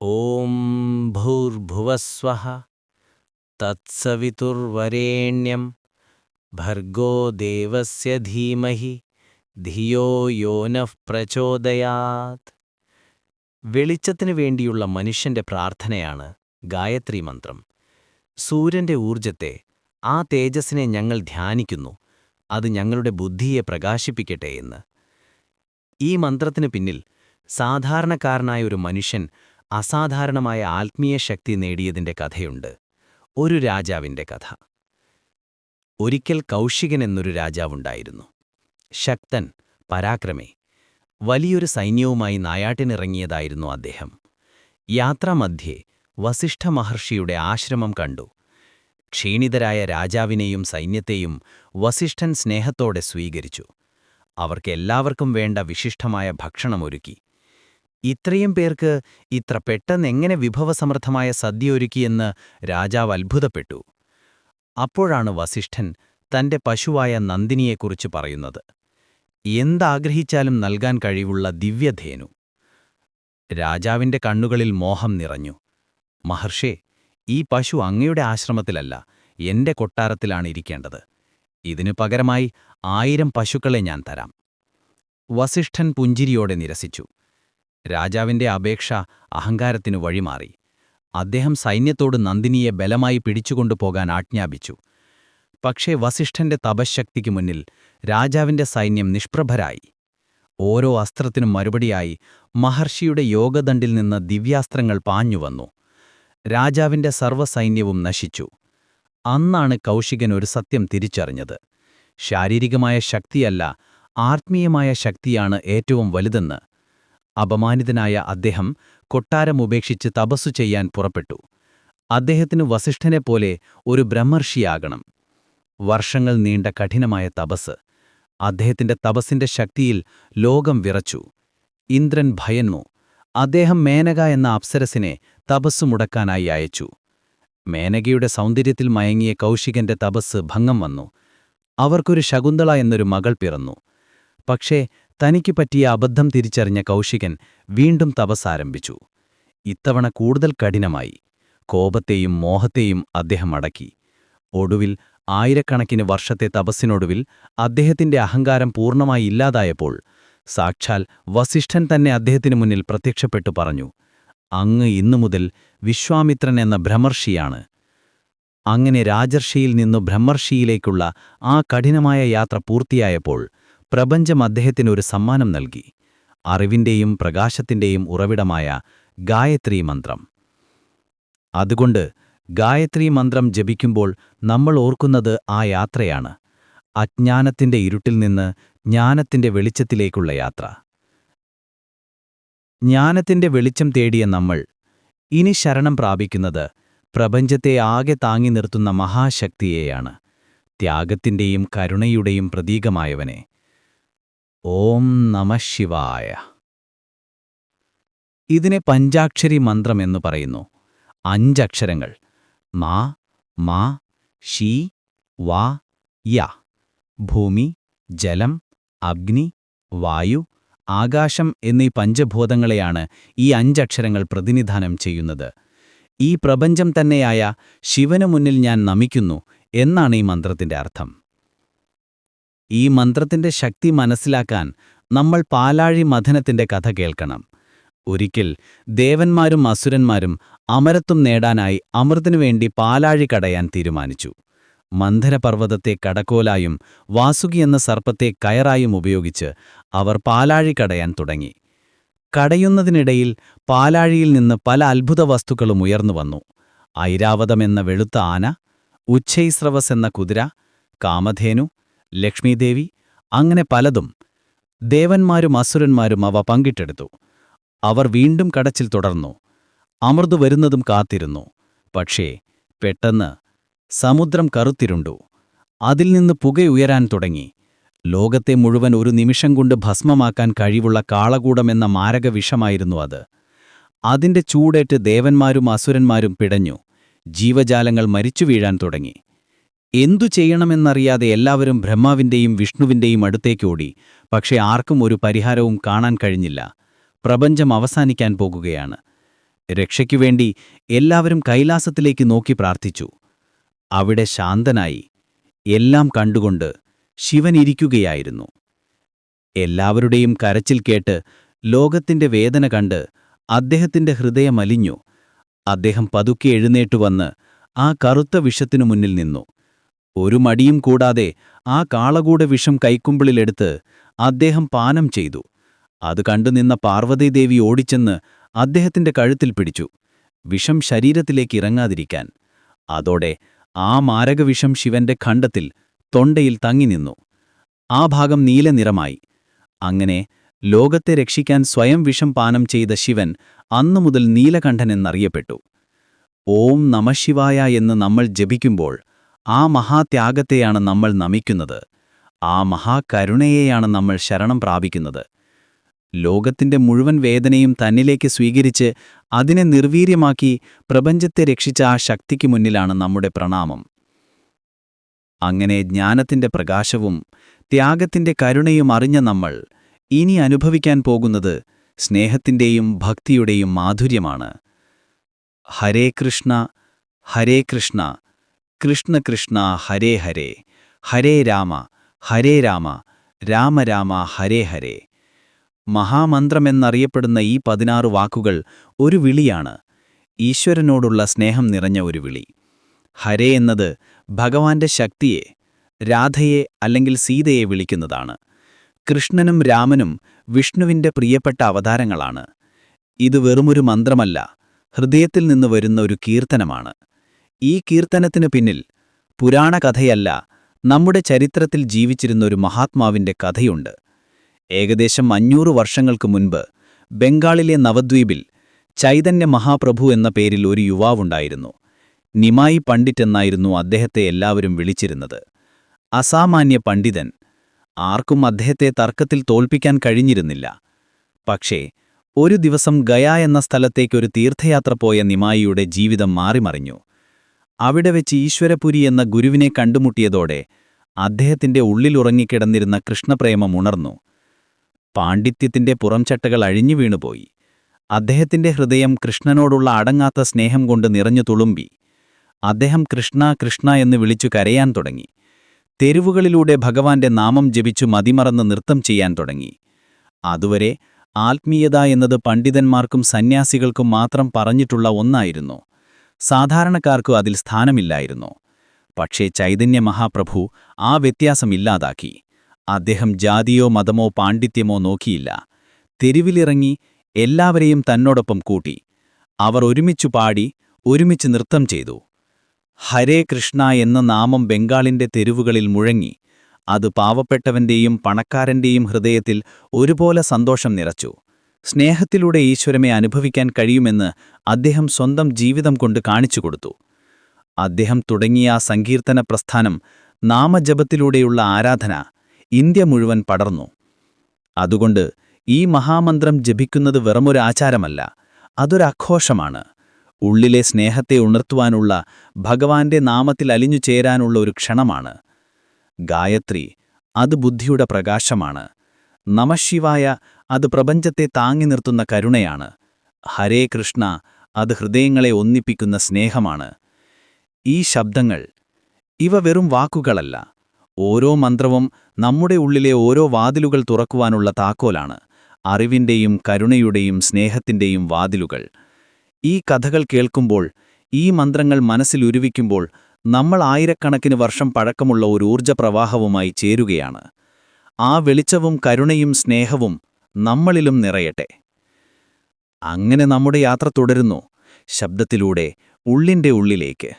ॐ भूर्भुवस्वः तत्सवितुर्वरेण्यं भर्गो देवस्य धीमहि ധിയോ യോ നഃ പ്രചോദയാത് വെളിച്ചത്തിനു വേണ്ടിയുള്ള മനുഷ്യന്റെ പ്രാർത്ഥനയാണ് ഗായത്രി മന്ത്രം സൂര്യന്റെ ഊർജത്തെ ആ തേജസ്സിനെ ഞങ്ങൾ ധ്യാനിക്കുന്നു അത് ഞങ്ങളുടെ ബുദ്ധിയെ പ്രകാശിപ്പിക്കട്ടെ എന്ന് ഈ മന്ത്രത്തിനു പിന്നിൽ സാധാരണക്കാരനായ ഒരു മനുഷ്യൻ അസാധാരണമായ ആത്മീയ ശക്തി നേടിയതിന്റെ കഥയുണ്ട്. ഒരു രാജാവിന്റെ കഥ. ഒരിക്കൽ കൗശികൻ എന്നൊരു രാജാവുണ്ടായിരുന്നു. ശക്തൻ പരാക്രമി വലിയൊരു സൈന്യവുമായി നായാട്ടിനിറങ്ങിയതായിരുന്നു അദ്ദേഹം. യാത്രാമധ്യേ വസിഷ്ഠ മഹർഷിയുടെ ആശ്രമം കണ്ടു. ക്ഷീണിതരായ രാജാവിനെയും സൈന്യത്തെയും വസിഷ്ഠൻ സ്നേഹത്തോടെ സ്വീകരിച്ചു. അവർക്കെല്ലാവർക്കും വേണ്ട വിശിഷ്ടമായ ഭക്ഷണമൊരുക്കി. ഇത്രയും പേർക്ക് ഇത്ര പെട്ടെന്നെങ്ങനെ വിഭവസമൃദ്ധമായ സദ്യ ഒരുക്കിയെന്ന് രാജാവ് അത്ഭുതപ്പെട്ടു. അപ്പോഴാണ് വസിഷ്ഠൻ തന്റെ പശുവായ നന്ദിനിയെക്കുറിച്ച് പറയുന്നത്. എന്താഗ്രഹിച്ചാലും നൽകാൻ കഴിവുള്ള ദിവ്യധേനു. രാജാവിന്റെ കണ്ണുകളിൽ മോഹം നിറഞ്ഞു. മഹർഷേ ഈ പശു അങ്ങയുടെ ആശ്രമത്തിലല്ല എന്റെ കൊട്ടാരത്തിലാണ് ഇരിക്കേണ്ടത്. ഇതിനു പകരമായി ആയിരം പശുക്കളെ ഞാൻ തരാം. വസിഷ്ഠൻ പുഞ്ചിരിയോടെ നിരസിച്ചു. രാജാവിന്റെ അപേക്ഷ അഹങ്കാരത്തിനു വഴിമാറി. അദ്ദേഹം സൈന്യത്തോട് നന്ദിനിയെ ബലമായി പിടിച്ചുകൊണ്ടുപോകാൻ ആജ്ഞാപിച്ചു. പക്ഷേ വസിഷ്ഠന്റെ തപശക്തിക്ക് മുന്നിൽ രാജാവിന്റെ സൈന്യം നിഷ്പ്രഭരായി. ഓരോ അസ്ത്രത്തിനും മറുപടിയായി മഹർഷിയുടെ യോഗദണ്ഡിൽ നിന്ന് ദിവ്യാസ്ത്രങ്ങൾ പാഞ്ഞുവന്നു രാജാവിന്റെ സർവസൈന്യവും നശിച്ചു. അന്നാണ് കൗശികൻ ഒരു സത്യം തിരിച്ചറിഞ്ഞത്. ശാരീരികമായ ശക്തിയല്ല ആത്മീയമായ ശക്തിയാണ് ഏറ്റവും വലുതെന്ന് അപമാനിതനായ അദ്ദേഹം കൊട്ടാരമുപേക്ഷിച്ച് തപസ്സു ചെയ്യാൻ പുറപ്പെട്ടു. അദ്ദേഹത്തിനു വസിഷ്ഠനെപ്പോലെ ഒരു ബ്രഹ്മർഷിയാകണം. വർഷങ്ങൾ നീണ്ട കഠിനമായ തപസ് അദ്ദേഹത്തിന്റെ തപസ്സിന്റെ ശക്തിയിൽ ലോകം വിറച്ചു. ഇന്ദ്രൻ ഭയന്നു. അദ്ദേഹം മേനക എന്ന അപ്സരസിനെ തപസ്സു മുടക്കാനായി അയച്ചു. മേനകയുടെ സൗന്ദര്യത്തിൽ മയങ്ങിയ കൗശികന്റെ തപസ് ഭംഗം വന്നു. അവർക്കൊരു ശകുന്തള എന്നൊരു മകൾ പിറന്നു. പക്ഷേ തനിക്ക് പറ്റിയ അബദ്ധം തിരിച്ചറിഞ്ഞ കൗശികൻ വീണ്ടും തപസ്സാരംഭിച്ചു. ഇത്തവണ കൂടുതൽ കഠിനമായി. കോപത്തെയും മോഹത്തെയും അദ്ദേഹം അടക്കി. ഒടുവിൽ ആയിരക്കണക്കിന് വർഷത്തെ തപസ്സിനൊടുവിൽ അദ്ദേഹത്തിന്റെ അഹങ്കാരം പൂർണമായി ഇല്ലാതായപ്പോൾ സാക്ഷാൽ വസിഷ്ഠൻ തന്നെ അദ്ദേഹത്തിനു മുന്നിൽ പ്രത്യക്ഷപ്പെട്ടു പറഞ്ഞു അങ്ങ് ഇന്നു മുതൽ വിശ്വാമിത്രൻ എന്ന ഭ്രമർഷിയാണ്. അങ്ങനെ രാജർഷിയിൽ നിന്നു ബ്രഹ്മർഷിയിലേക്കുള്ള ആ കഠിനമായ യാത്ര പൂർത്തിയായപ്പോൾ പ്രപഞ്ചം അദ്ദേഹത്തിനൊരു സമ്മാനം നൽകി. അറിവിന്റെയും പ്രകാശത്തിന്റെയും ഉറവിടമായ ഗായത്രി മന്ത്രം. അതുകൊണ്ട് ഗായത്രി മന്ത്രം ജപിക്കുമ്പോൾ നമ്മൾ ഓർക്കുന്നത് ആ യാത്രയാണ്. അജ്ഞാനത്തിന്റെ ഇരുട്ടിൽ നിന്ന് ജ്ഞാനത്തിന്റെ വെളിച്ചത്തിലേക്കുള്ള യാത്ര. ജ്ഞാനത്തിന്റെ വെളിച്ചം തേടിയ നമ്മൾ ഇനി ശരണം പ്രാപിക്കുന്നത് പ്രപഞ്ചത്തെ ആകെ താങ്ങി നിർത്തുന്ന മഹാശക്തിയെയാണ്. ത്യാഗത്തിന്റെയും കരുണയുടെയും പ്രതീകമായവനെ. ഓം നമ ശിവായ. ഇതിനെ പഞ്ചാക്ഷരി മന്ത്രം എന്നു പറയുന്നു. അഞ്ചക്ഷരങ്ങൾ. മാ മാ ഷി വാ യ. ഭൂമി ജലം അഗ്നി വായു ആകാശം എന്നീ പഞ്ചഭൂതങ്ങളെയാണ് ഈ അഞ്ചക്ഷരങ്ങൾ പ്രതിനിധാനം ചെയ്യുന്നത്. ഈ പ്രപഞ്ചം തന്നെയായ ശിവനു മുന്നിൽ ഞാൻ നമിക്കുന്നു എന്നാണ് ഈ മന്ത്രത്തിന്റെ അർത്ഥം. ഈ മന്ത്രത്തിന്റെ ശക്തി മനസ്സിലാക്കാൻ നമ്മൾ പാലാഴി മഥനത്തിന്റെ കഥ കേൾക്കണം. ഒരിക്കൽ ദേവന്മാരും അസുരന്മാരും അമരത്വം നേടാനായി അമൃതിനുവേണ്ടി പാലാഴി കടയാൻ തീരുമാനിച്ചു. മന്ധരപർവതത്തെ കടക്കോലായും വാസുകി എന്ന സർപ്പത്തെ കയറായും ഉപയോഗിച്ച് അവർ പാലാഴി കടയാൻ തുടങ്ങി. കടയുന്നതിനിടയിൽ പാലാഴിയിൽ നിന്ന് പല അത്ഭുത വസ്തുക്കളും ഉയർന്നു ഉയർന്നുവന്നു ഐരാവതമെന്ന വെളുത്ത ആന ഉച്ഛൈസ്രവസ് എന്ന കുതിര കാമധേനു ലക്ഷ്മീദേവി അങ്ങനെ പലതും ദേവന്മാരും അസുരന്മാരും അവ പങ്കിട്ടെടുത്തു. അവർ വീണ്ടും കടച്ചിൽ തുടർന്നു. അമൃതു വരുന്നതും കാത്തിരുന്നു. പക്ഷേ പെട്ടെന്ന് സമുദ്രം കറുത്തിരുണ്ടു. അതിൽ നിന്ന് പുകയുയരാൻ തുടങ്ങി. ലോകത്തെ മുഴുവൻ ഒരു നിമിഷം കൊണ്ട് ഭസ്മമാക്കാൻ കഴിവുള്ള കാളകൂടമെന്ന മാരക വിഷമായിരുന്നു അത്. അതിന്റെ ചൂടേറ്റ് ദേവന്മാരും അസുരന്മാരും പിടഞ്ഞു. ജീവജാലങ്ങൾ മരിച്ചു വീഴാൻ തുടങ്ങി. എന്തു ചെയ്യണമെന്നറിയാതെ എല്ലാവരും ബ്രഹ്മാവിന്റെയും വിഷ്ണുവിന്റെയും അടുത്തേക്കോടി പക്ഷേ ആർക്കും ഒരു പരിഹാരവും കാണാൻ കഴിഞ്ഞില്ല. പ്രപഞ്ചം അവസാനിക്കാൻ പോകുകയാണ്. രക്ഷയ്ക്കുവേണ്ടി എല്ലാവരും കൈലാസത്തിലേക്ക് നോക്കി പ്രാർത്ഥിച്ചു. അവിടെ ശാന്തനായി. എല്ലാം കണ്ടുകൊണ്ട് ശിവൻ ഇരിക്കുകയായിരുന്നു. എല്ലാവരുടെയും കരച്ചിൽ കേട്ട് ലോകത്തിന്റെ വേദന കണ്ട് അദ്ദേഹത്തിന്റെ ഹൃദയമലിഞ്ഞു അദ്ദേഹം പതുക്കെ എഴുന്നേറ്റുവന്ന് ആ കറുത്ത വിഷത്തിനു മുന്നിൽ നിന്നു. ഒരു മടിയും കൂടാതെ ആ കാളകൂട വിഷം കൈക്കുമ്പിളിലെടുത്ത് അദ്ദേഹം പാനം ചെയ്തു. അത് കണ്ടുനിന്ന പാർവതീദേവി ഓടിച്ചെന്ന് അദ്ദേഹത്തിന്റെ കഴുത്തിൽ പിടിച്ചു. വിഷം ശരീരത്തിലേക്ക് ഇറങ്ങാതിരിക്കാൻ. അതോടെ ആ മാരകവിഷം ശിവന്റെ ഖണ്ഡത്തിൽ തൊണ്ടയിൽ തങ്ങി നിന്നു. ആ ഭാഗം നീലനിറമായി അങ്ങനെ ലോകത്തെ രക്ഷിക്കാൻ സ്വയം വിഷം പാനം ചെയ്ത ശിവൻ അന്നുമുതൽ നീലകണ്ഠനെന്നറിയപ്പെട്ടു ഓം നമശിവായ എന്ന് നമ്മൾ ജപിക്കുമ്പോൾ ആ മഹാത്യാഗത്തെയാണ് നമ്മൾ നമിക്കുന്നത്. ആ മഹാകരുണയെയാണ് നമ്മൾ ശരണം പ്രാപിക്കുന്നത്. ലോകത്തിന്റെ മുഴുവൻ വേദനയും തന്നിലേക്ക് സ്വീകരിച്ച് അതിനെ നിർവീര്യമാക്കി പ്രപഞ്ചത്തെ രക്ഷിച്ച ആ ശക്തിക്ക് മുന്നിലാണ് നമ്മുടെ പ്രണാമം. അങ്ങനെ ജ്ഞാനത്തിന്റെ പ്രകാശവും ത്യാഗത്തിന്റെ കരുണയും അറിഞ്ഞ നമ്മൾ ഇനി അനുഭവിക്കാൻ പോകുന്നത് സ്നേഹത്തിന്റെയും ഭക്തിയുടെയും മാധുര്യമാണ്. ഹരേ കൃഷ്ണ ഹരേ കൃഷ്ണ കൃഷ്ണ കൃഷ്ണ ഹരേ ഹരേ. ഹരേ രാമ ഹരേ രാമ രാമ രാമ ഹരേ ഹരേ. മഹാമന്ത്രമെന്നറിയപ്പെടുന്ന ഈ പതിനാറ് വാക്കുകൾ ഒരു വിളിയാണ്. ഈശ്വരനോടുള്ള സ്നേഹം നിറഞ്ഞ ഒരു വിളി. ഹരേ എന്നത് ഭഗവാന്റെ ശക്തിയെ രാധയെ അല്ലെങ്കിൽ സീതയെ വിളിക്കുന്നതാണ്. കൃഷ്ണനും രാമനും വിഷ്ണുവിന്റെ പ്രിയപ്പെട്ട അവതാരങ്ങളാണ്. ഇത് വെറുമൊരു മന്ത്രമല്ല ഹൃദയത്തിൽ നിന്ന് വരുന്ന ഒരു കീർത്തനമാണ്. ഈ കീർത്തനത്തിനു പിന്നിൽ പുരാണ കഥയല്ല നമ്മുടെ ചരിത്രത്തിൽ ജീവിച്ചിരുന്ന ഒരു മഹാത്മാവിന്റെ കഥയുണ്ട്. ഏകദേശം അഞ്ഞൂറ് വർഷങ്ങൾക്ക് മുൻപ് ബംഗാളിലെ നവദ്വീപിൽ ചൈതന്യ മഹാപ്രഭു എന്ന പേരിൽ ഒരു യുവാവുണ്ടായിരുന്നു. നിമായി പണ്ഡിറ്റ് എന്നായിരുന്നു അദ്ദേഹത്തെ എല്ലാവരും വിളിച്ചിരുന്നത്. അസാമാന്യ പണ്ഡിതൻ ആർക്കും അദ്ദേഹത്തെ തർക്കത്തിൽ തോൽപ്പിക്കാൻ കഴിഞ്ഞിരുന്നില്ല. പക്ഷേ ഒരു ദിവസം ഗയ എന്ന സ്ഥലത്തേക്കൊരു തീർത്ഥയാത്ര പോയ നിമായിയുടെ ജീവിതം മാറിമറിഞ്ഞു. അവിടെ വെച്ച് ഈശ്വരപുരി എന്ന ഗുരുവിനെ കണ്ടുമുട്ടിയതോടെ അദ്ദേഹത്തിന്റെ ഉള്ളിലുറങ്ങിക്കിടന്നിരുന്ന കൃഷ്ണപ്രേമം ഉണർന്നു. പാണ്ഡിത്യത്തിന്റെ പുറംചട്ടകൾ അഴിഞ്ഞു വീണുപോയി. അദ്ദേഹത്തിന്റെ ഹൃദയം കൃഷ്ണനോടുള്ള അടങ്ങാത്ത സ്നേഹം കൊണ്ട് നിറഞ്ഞു തുളുമ്പി. അദ്ദേഹം കൃഷ്ണ കൃഷ്ണ എന്ന് വിളിച്ചു കരയാൻ തുടങ്ങി. തെരുവുകളിലൂടെ ഭഗവാന്റെ നാമം ജപിച്ചു മതിമറന്ന് നൃത്തം ചെയ്യാൻ തുടങ്ങി. അതുവരെ ആത്മീയത എന്നത് പണ്ഡിതന്മാർക്കും സന്യാസികൾക്കും മാത്രം പറഞ്ഞിട്ടുള്ള ഒന്നായിരുന്നു. സാധാരണക്കാർക്കു അതിൽ സ്ഥാനമില്ലായിരുന്നു. പക്ഷേ ചൈതന്യ മഹാപ്രഭു ആ വ്യത്യാസമില്ലാതാക്കി അദ്ദേഹം ജാതിയോ മതമോ പാണ്ഡിത്യമോ നോക്കിയില്ല. തെരുവിലിറങ്ങി എല്ലാവരെയും തന്നോടൊപ്പം കൂട്ടി. അവർ ഒരുമിച്ചു പാടി ഒരുമിച്ച് നൃത്തം ചെയ്തു. ഹരേ കൃഷ്ണ എന്ന നാമം ബംഗാളിന്റെ തെരുവുകളിൽ മുഴങ്ങി. അത് പാവപ്പെട്ടവന്റെയും പണക്കാരന്റെയും ഹൃദയത്തിൽ ഒരുപോലെ സന്തോഷം നിറച്ചു. സ്നേഹത്തിലൂടെ ഈശ്വരമെ അനുഭവിക്കാൻ കഴിയുമെന്ന് അദ്ദേഹം സ്വന്തം ജീവിതം കൊണ്ട് കാണിച്ചുകൊടുത്തു അദ്ദേഹം തുടങ്ങിയ ആ സങ്കീർത്തന പ്രസ്ഥാനം നാമജപത്തിലൂടെയുള്ള ആരാധന ഇന്ത്യ മുഴുവൻ പടർന്നു. അതുകൊണ്ട് ഈ മഹാമന്ത്രം ജപിക്കുന്നത് വെറുമൊരാചാരമല്ല അതൊരാഘോഷമാണ് ഉള്ളിലെ സ്നേഹത്തെ ഉണർത്തുവാനുള്ള ഭഗവാന്റെ നാമത്തിൽ അലിഞ്ഞു ചേരാനുള്ള ഒരു ക്ഷണമാണ്. ഗായത്രി അത് ബുദ്ധിയുടെ പ്രകാശമാണ്. നമശിവായ അത് പ്രപഞ്ചത്തെ താങ്ങി നിർത്തുന്ന കരുണയാണ്. ഹരേ കൃഷ്ണ അത് ഹൃദയങ്ങളെ ഒന്നിപ്പിക്കുന്ന സ്നേഹമാണ്. ഈ ശബ്ദങ്ങൾ ഇവ വെറും വാക്കുകളല്ല ഓരോ മന്ത്രവും നമ്മുടെ ഉള്ളിലെ ഓരോ വാതിലുകൾ തുറക്കുവാനുള്ള താക്കോലാണ് അറിവിന്റെയും കരുണയുടെയും സ്നേഹത്തിന്റെയും വാതിലുകൾ. ഈ കഥകൾ കേൾക്കുമ്പോൾ ഈ മന്ത്രങ്ങൾ മനസ്സിലുരുവിക്കുമ്പോൾ നമ്മൾ ആയിരക്കണക്കിന് വർഷം പഴക്കമുള്ള ഒരു ഊർജപ്രവാഹവുമായി ചേരുകയാണ്. ആ വെളിച്ചവും കരുണയും സ്നേഹവും നമ്മളിലും നിറയട്ടെ. അങ്ങനെ നമ്മുടെ യാത്ര തുടരുന്നു. ശബ്ദത്തിലൂടെ ഉള്ളിന്റെ ഉള്ളിലേക്ക്.